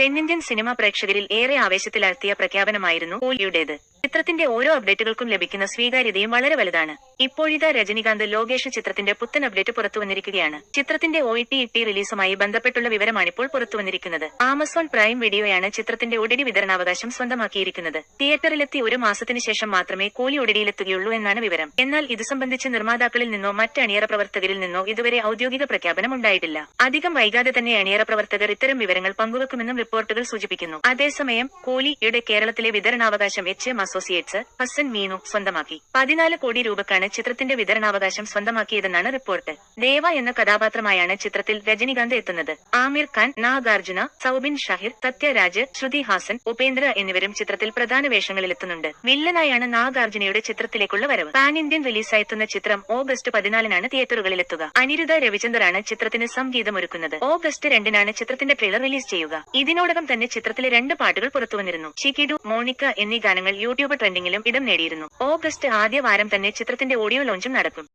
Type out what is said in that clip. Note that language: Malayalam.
തെന്നിന്ത്യൻ സിനിമ പ്രേക്ഷകരിൽ ഏറെ ആവേശത്തിലാഴ്ത്തിയ പ്രഖ്യാപനമായിരുന്നു കൂലിയുടേത്. ചിത്രത്തിന്റെ ഓരോ അപ്ഡേറ്റുകൾക്കും ലഭിക്കുന്ന സ്വീകാര്യതയും വളരെ വലുതാണ്. ഇപ്പോഴിതാ രജനികാന്ത് ലോകേഷ് ചിത്രത്തിന്റെ പുത്തൻ അപ്ഡേറ്റ് പുറത്തു വന്നിരിക്കുകയാണ്. ചിത്രത്തിന്റെ ഒ ടി ടി റിലീസുമായി ബന്ധപ്പെട്ടുള്ള പുറത്തു വന്നിരിക്കുന്നത്. ആമസോൺ പ്രൈം വീഡിയോയാണ് ചിത്രത്തിന്റെ ഉടടി വിതരണാവകാശം സ്വന്തമാക്കിയിരിക്കുന്നത്. തിയേറ്ററിലെത്തി ഒരു മാസത്തിന് ശേഷം മാത്രമേ കൂലി ഉടടിയിലെത്തുകയുള്ളൂ എന്നാണ് വിവരം. എന്നാൽ ഇത് സംബന്ധിച്ച് നിർമ്മാതാക്കളിൽ നിന്നോ മറ്റ് അണിയറ പ്രവർത്തകരിൽ നിന്നോ ഇതുവരെ ഔദ്യോഗിക പ്രഖ്യാപനം ഉണ്ടായിട്ടില്ല. അധികം വൈകാതെ തന്നെ അണിയറ പ്രവർത്തകർ ഇത്തരം വിവരങ്ങൾ പങ്കുവെക്കുമെന്നും റിപ്പോർട്ടുകൾ സൂചിപ്പിക്കുന്നു. അതേസമയം കൂലിയുടെ കേരളത്തിലെ വിതരണാവകാശം എച്ച്. അസോസിയേറ്റ്സ് ഹസൻ മീനു സ്വന്തമാക്കി. പതിനാല് കോടി രൂപക്കാണ് ചിത്രത്തിന്റെ വിതരണാവകാശം സ്വന്തമാക്കിയതെന്നാണ് റിപ്പോർട്ട്. ദേവ എന്ന കഥാപാത്രമായാണ് ചിത്രത്തിൽ രജനികാന്ത് എത്തുന്നത്. ആമിർ ഖാൻ നാഗാർജുന സൌബിൻ ഷാഹിർ സത്യരാജ് ശ്രുതി ഹാസൻ ഉപേന്ദ്ര എന്നിവരും ചിത്രത്തിൽ പ്രധാന വേഷങ്ങളിലെത്തുന്നുണ്ട്. വില്ലനായാണ് നാഗാർജുനയുടെ ചിത്രത്തിലേക്കുള്ള വരവ്. പാൻ ഇന്ത്യൻ റിലീസായെത്തുന്ന ചിത്രം ഓഗസ്റ്റ് പതിനാലിനാണ് തിയേറ്ററുകളിലെത്തുക. അനിരുദ്ധ രവിചന്ദറാണ് ചിത്രത്തിന് സംഗീതമൊരുക്കുന്നത്. ഓഗസ്റ്റ് രണ്ടിനാണ് ചിത്രത്തിന്റെ ട്രെയിലർ റിലീസ് ചെയ്യുക. ഇതിനോടകം തന്നെ ചിത്രത്തിലെ രണ്ട് പാട്ടുകൾ പുറത്തുവന്നിരുന്നു. ഷിക്കിഡു മോണിക്ക എന്നീ ഗാനങ്ങൾ യൂട്യൂബ് ട്രെൻഡിംഗിലും ഇടം നേടിയിരുന്നു. ഓഗസ്റ്റ് ആദ്യ വാരം തന്നെ ചിത്രത്തിന്റെ ഓഡിയോ ലോഞ്ചും നടക്കും.